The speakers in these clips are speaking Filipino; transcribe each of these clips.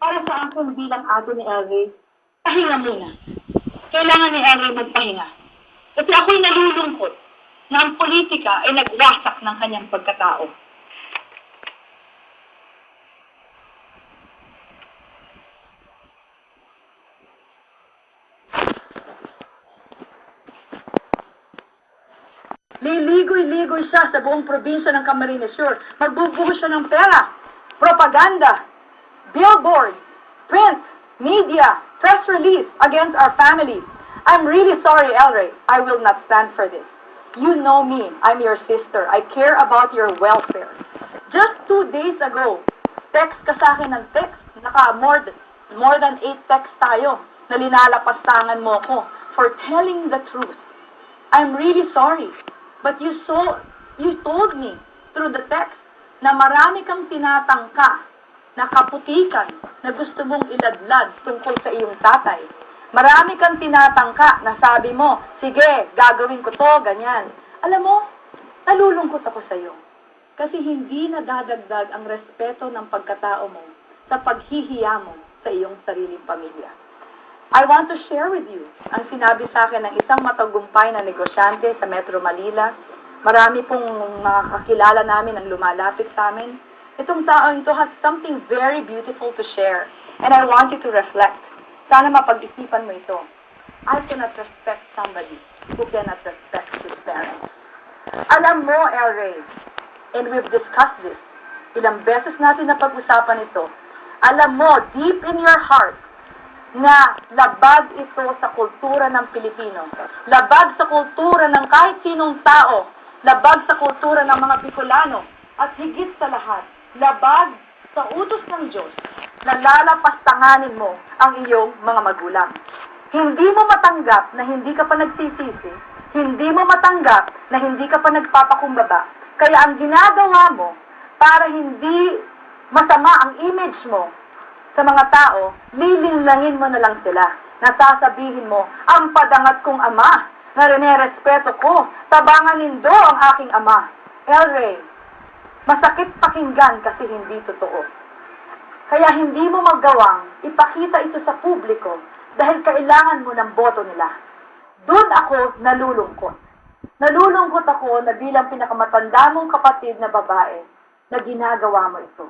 para sa akin bilang ate ni Elry, pahinga muna. Kailangan ni Elry magpahinga. Kasi ako'y nalulungkot na ang politika ay nagwasak ng kanyang pagkatao. Liligoy-ligoy siya sa buong probinsya ng Camarines Sur. Magbubuhos siya ng pera, propaganda, billboard, print, media, press release against our families. I'm really sorry, Elray. I will not stand for this. You know me. I'm your sister. I care about your welfare. Just two days ago, text ka sa akin ng text. Naka more than, more than eight texts tayo na linalapastangan mo ko for telling the truth. I'm really sorry. But you saw, you told me through the text na marami kang tinatangka na kaputikan na gusto mong iladlad tungkol sa iyong tatay. Marami kang tinatangka na sabi mo, sige, gagawin ko to, ganyan. Alam mo, nalulungkot ako sa iyo. Kasi hindi nadadagdag ang respeto ng pagkatao mo sa paghihiya mo sa iyong sariling pamilya. I want to share with you ang sinabi sa akin ng isang matagumpay na negosyante sa Metro Manila. Marami pong mga kakilala namin ang lumalapit sa amin. Itong tao ito has something very beautiful to share. And I want you to reflect. Sana mapag-isipan mo ito. I cannot respect somebody who cannot respect his parents. Alam mo, El Rey, and we've discussed this, ilang beses natin napag-usapan ito, alam mo, deep in your heart, na labag ito sa kultura ng Pilipino. Labag sa kultura ng kahit sinong tao. Labag sa kultura ng mga Bicolano. At higit sa lahat, labag sa utos ng Diyos na lalapastanganin mo ang iyong mga magulang. Hindi mo matanggap na hindi ka pa nagsisisi. Hindi mo matanggap na hindi ka pa nagpapakumbaba. Kaya ang ginagawa mo para hindi masama ang image mo sa mga tao, lilinlangin mo na lang sila. Nasasabihin mo, ang padangat kong ama, na rinerespeto ko, tabangan nindo ang aking ama. Elray, masakit pakinggan kasi hindi totoo. Kaya hindi mo magawang ipakita ito sa publiko dahil kailangan mo ng boto nila. Doon ako nalulungkot. Nalulungkot ako na bilang pinakamatanda mong kapatid na babae na ginagawa mo ito.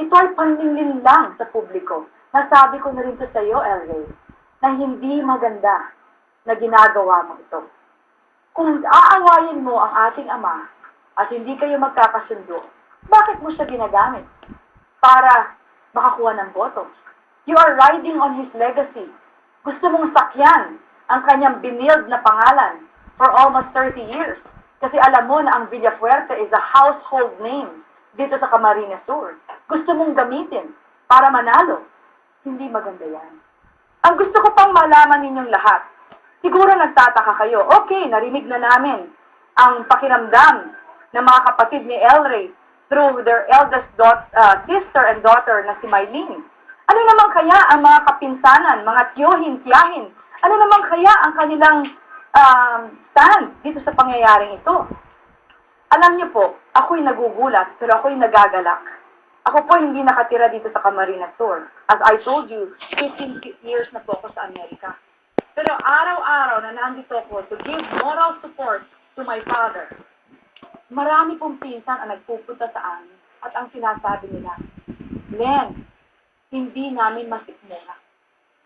Ito ay panlilin lang sa publiko. Nasabi ko na rin sa iyo, Elray, na hindi maganda na ginagawa mo ito. Kung aawayin mo ang ating ama at hindi kayo magkakasundo, bakit mo siya ginagamit? Para makakuha ng boto. You are riding on his legacy. Gusto mong sakyan ang kanyang binild na pangalan for almost 30 years. Kasi alam mo na ang Villafuerte is a household name dito sa Camarines Sur. Gusto mong gamitin para manalo. Hindi maganda yan. Ang gusto ko pang malaman ninyong lahat, siguro nagtataka kayo, okay, narinig na namin ang pakiramdam ng mga kapatid ni Elray through their eldest daugh- uh, sister and daughter na si Mylene. Ano naman kaya ang mga kapinsanan, mga tiyohin, tiyahin? Ano naman kaya ang kanilang um, stand dito sa pangyayaring ito? Alam niyo po, ako'y nagugulat, pero ako'y nagagalak. Ako po hindi nakatira dito sa Camarines Sur. As I told you, 15 years na po ako sa Amerika. Pero araw-araw na nandito ako to give moral support to my father. Marami pong pinsan ang nagpupunta sa amin at ang sinasabi nila, Len, hindi namin masikmura.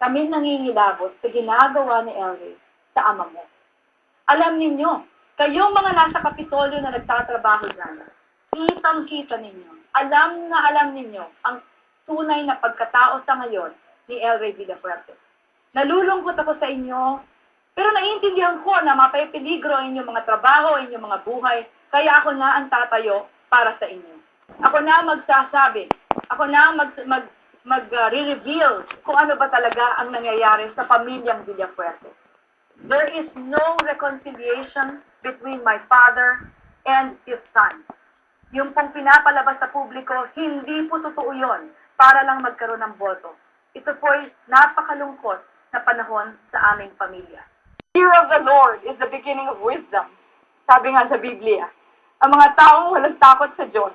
Kami nangingilabot sa ginagawa ni Elray sa ama mo. Alam ninyo, kayong mga nasa Kapitolyo na nagtatrabaho dyan, kitang-kita ninyo, alam na alam ninyo ang tunay na pagkatao sa ngayon ni El Rey Villafuerte. Nalulungkot ako sa inyo, pero naiintindihan ko na mapapeligro ang inyong mga trabaho, inyong mga buhay, kaya ako na ang tatayo para sa inyo. Ako na ang magsasabi, ako na ang mag, mag, mag-reveal kung ano ba talaga ang nangyayari sa pamilyang Villafuerte. There is no reconciliation between my father and his son. Yung pong pinapalabas sa publiko, hindi po totoo yun para lang magkaroon ng boto. Ito po'y napakalungkot na panahon sa aming pamilya. Fear of the Lord is the beginning of wisdom. Sabi nga sa Biblia, ang mga taong walang takot sa Diyos,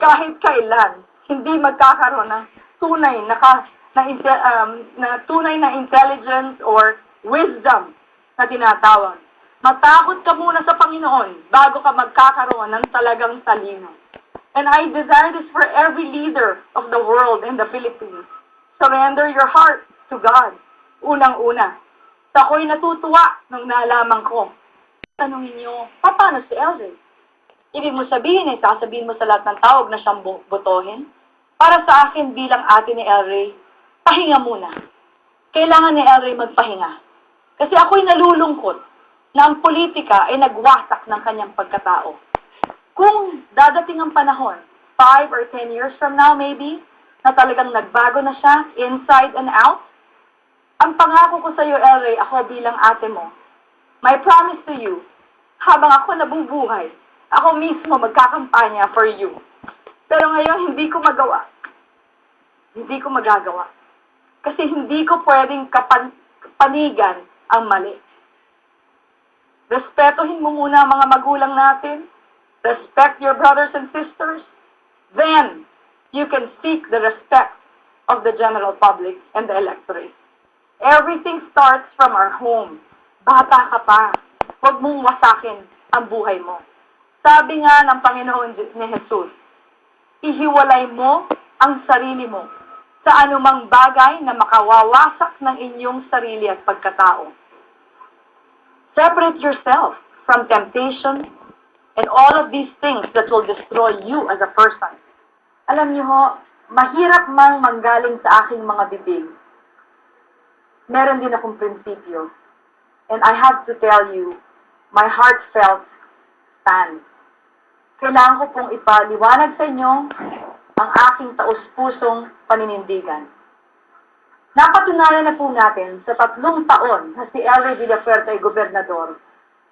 kahit kailan, hindi magkakaroon ng tunay na, ka, na, um, na tunay na intelligence or wisdom na tinatawag. Matakot ka muna sa Panginoon bago ka magkakaroon ng talagang talino. And I desire this for every leader of the world in the Philippines. Surrender your heart to God. Unang-una. Ako'y natutuwa nung nalaman ko. Tanungin niyo, paano si Elvin? Ibig mo sabihin eh, sasabihin mo sa lahat ng tawag na siyang botohin? Para sa akin bilang ate ni El Rey, pahinga muna. Kailangan ni El Rey magpahinga. Kasi ako'y nalulungkot na ang politika ay nagwasak ng kanyang pagkatao. Kung dadating ang panahon, 5 or 10 years from now maybe, na talagang nagbago na siya, inside and out, ang pangako ko sa iyo, El Rey, ako bilang ate mo, my promise to you, habang ako nabubuhay, ako mismo magkakampanya for you. Pero ngayon, hindi ko magawa. Hindi ko magagawa. Kasi hindi ko pwedeng kapan ang mali. Respetuhin mo muna ang mga magulang natin. Respect your brothers and sisters. Then, you can seek the respect of the general public and the electorate. Everything starts from our home. Bata ka pa. Huwag mong wasakin ang buhay mo. Sabi nga ng Panginoon ni Jesus, ihiwalay mo ang sarili mo sa anumang bagay na makawawasak ng inyong sarili at pagkatao. Separate yourself from temptation and all of these things that will destroy you as a person. Alam niyo ho, mahirap mang manggaling sa aking mga bibig. Meron din akong prinsipyo. And I have to tell you, my heartfelt stand. Kailangan ko pong ipaliwanag sa inyo ang aking taus-pusong paninindigan. Napatunayan na po natin sa tatlong taon na si Elroy Villafuerte ay gobernador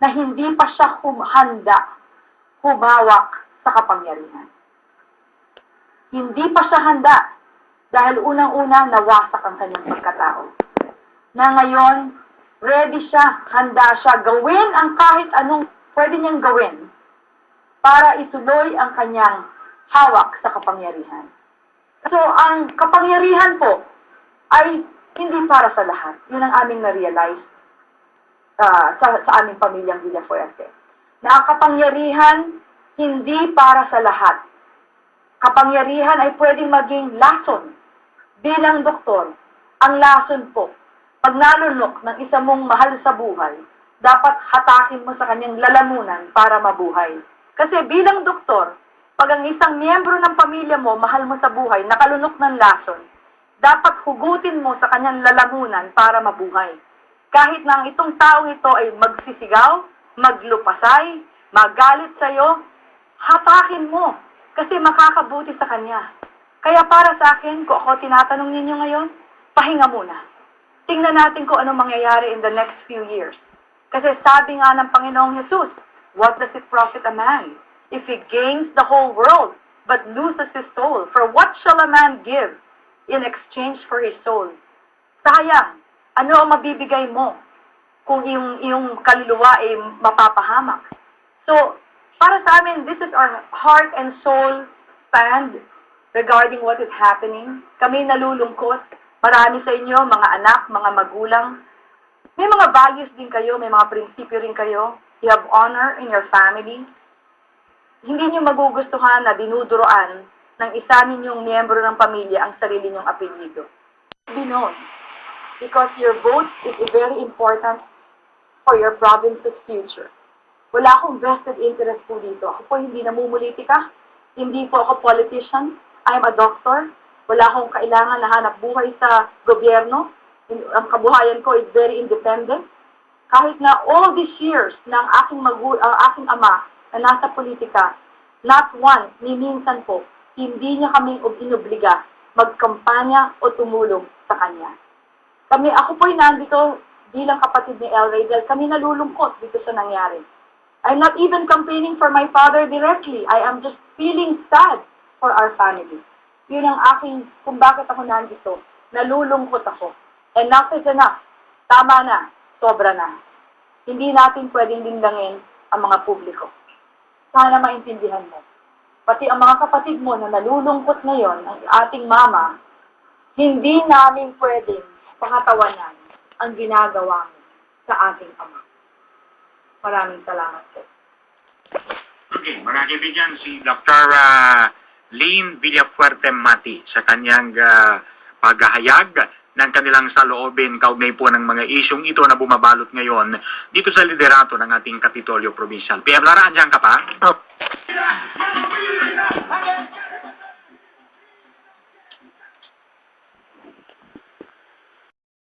na hindi pa siya humanda humawak sa kapangyarihan. Hindi pa siya handa dahil unang-una nawasak ang kanyang pagkatao. Na ngayon, ready siya, handa siya gawin ang kahit anong pwede niyang gawin para ituloy ang kanyang hawak sa kapangyarihan. So, ang kapangyarihan po ay hindi para sa lahat. Yun ang aming na-realize ah, sa, sa aming pamilyang Villafuerte. Na ang kapangyarihan hindi para sa lahat. Kapangyarihan ay pwedeng maging lason. Bilang doktor, ang lason po, pag nalunok ng isa mong mahal sa buhay, dapat hatakin mo sa kanyang lalamunan para mabuhay. Kasi bilang doktor, pag ang isang miyembro ng pamilya mo, mahal mo sa buhay, nakalunok ng lason, dapat hugutin mo sa kanyang lalamunan para mabuhay. Kahit na ang itong taong ito ay magsisigaw, maglupasay, magalit sa'yo, hatakin mo kasi makakabuti sa kanya. Kaya para sa akin, kung ako tinatanong ninyo ngayon, pahinga muna. Tingnan natin kung anong mangyayari in the next few years. Kasi sabi nga ng Panginoong Jesus, what does it profit a man if he gains the whole world but loses his soul? For what shall a man give in exchange for his soul? Sayang, ano ang mabibigay mo kung yung, yung kaluluwa ay mapapahamak? So, para sa amin, this is our heart and soul stand regarding what is happening. Kami nalulungkot. Marami sa inyo, mga anak, mga magulang. May mga values din kayo, may mga prinsipyo rin kayo. You have honor in your family. Hindi niyo magugustuhan na dinuduroan ng isa ninyong miyembro ng pamilya ang sarili niyong apelyido. Be known. Because your vote is very important for your province's future. Wala akong vested interest po dito. Ako po hindi namumulitika. Hindi po ako politician. I'm a doctor. Wala akong kailangan na hanap buhay sa gobyerno. Ang kabuhayan ko is very independent. Kahit na all these years ng aking, magu- ang aking ama na nasa politika, not once, ni minsan po, hindi niya kami inobliga magkampanya o tumulong sa kanya. Kami, ako po'y nandito bilang kapatid ni El Rey dahil kami nalulungkot dito sa nangyari. I'm not even campaigning for my father directly. I am just feeling sad for our family. Yun ang aking, kung bakit ako nandito. Nalulungkot ako. Enough is enough. Tama na. Sobra na. Hindi natin pwedeng lindangin ang mga publiko. Sana maintindihan mo. Pati ang mga kapatid mo na nalulungkot ngayon, ang ating mama, Hindi namin pwedeng pakatawanan ang ginagawa mo sa ating ama. Maraming salamat po. Okay, mga kaibigan, si Dr. ah, Lynn Villafuerte Mati sa kanyang ah, paghahayag ng kanilang saloobin kaugnay po ng mga isyong ito na bumabalot ngayon dito sa liderato ng ating Kapitolyo Provincial. PM Lara, andyan ka pa? Oh.